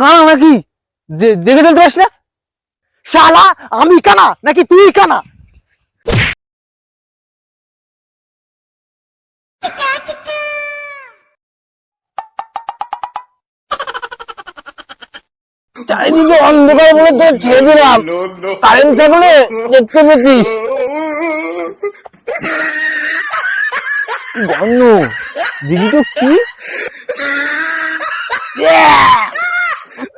কানা নাকি দেখে চলতে পারিস না? শালা, আমি কানা নাকি তুই কানা? চারিদিকে অন্ধকার বলে তো ছেড়ে দিলাম। কারেন্ট থাকলে দেখতে পেতিস। গন্ধ দিদি তো কি?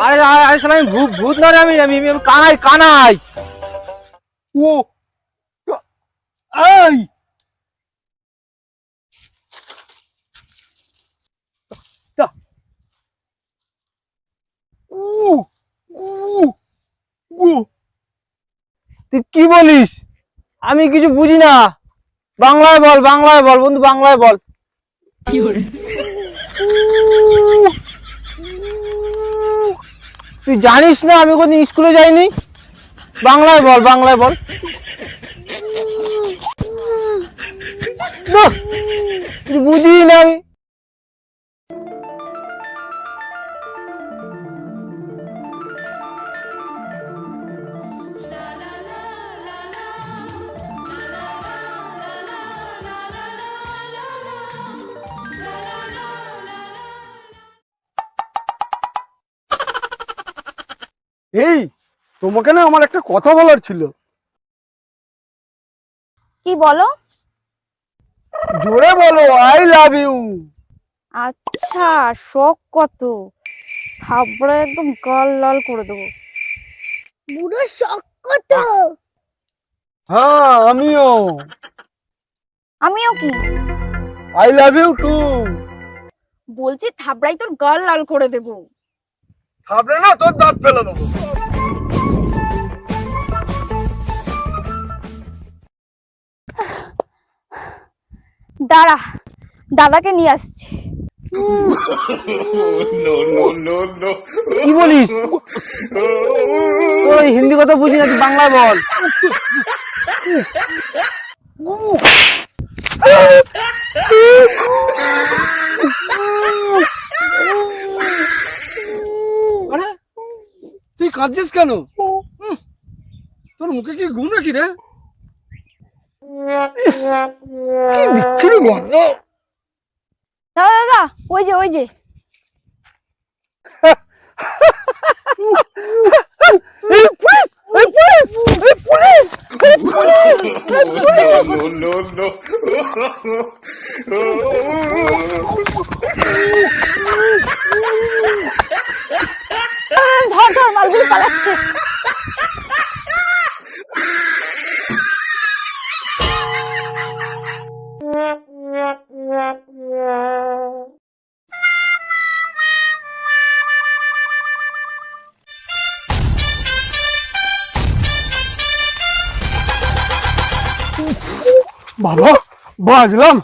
আরে আরে আরে শালা আমি ভূত ভূত না রে আমি আমি আমি কানাই কানাই ও এই তা উ উ উ তুই কি বলিস? আমি কিছু বুঝি না। বাংলায় বল বাংলায় বল বন্ধু বাংলায় বল। তুই জানিস না আমি কোনদিন স্কুলে যাইনি? বাংলায় বল বাংলায় বল। তুই বুঝি না আমি। এই তোমাকে না আমার একটা কথা বলার ছিল। কি বলো? জোরে বলো আই লাভ ইউ আচ্ছা শখ কত? থাবড়া একদম গাল লাল করে দেবো। বুড়ো শখ কত? হ্যাঁ আমিও। আমিও কি? আই লাভ ইউ টু বলছি থাবড়াই তোর গাল লাল করে দেবো। থাপড়ে না তোর দাঁত ফেলে দেবো। দাঁড়া দাদাকে নিয়ে আসছে। কি বলিস? ওই হিন্দি কথা বুঝি না তুই বাংলায় বল আরে তুই কাঁদছিস কেন তোর মুখে কি গুণ নাকি রে বিচ্ছিরি গন্ধ দাদা দাদা ওই যে ওই যে এই পুলিশ পুলিশ পুলিশ পুলিশ বাবা বাজলাম।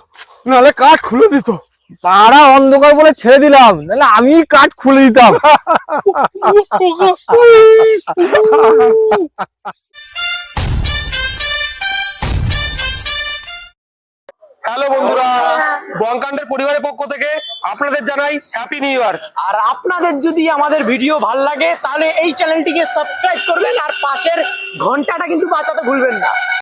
নালে কাঠ খুলে দিত। পাড়া অন্ধকার বলে ছেড়ে দিলাম নাহলে আমি কাঠ খুলে দিতাম। হ্যালো বন্ধুরা বঙ্কান্ডের পরিবারের পক্ষ থেকে আপনাদের জানাই হ্যাপি নিউ ইয়ার আর আপনাদের যদি আমাদের ভিডিও ভালো লাগে তাহলে এই চ্যানেলটিকে সাবস্ক্রাইব করবেন আর পাশের ঘন্টাটা কিন্তু বাঁচাতে ভুলবেন না।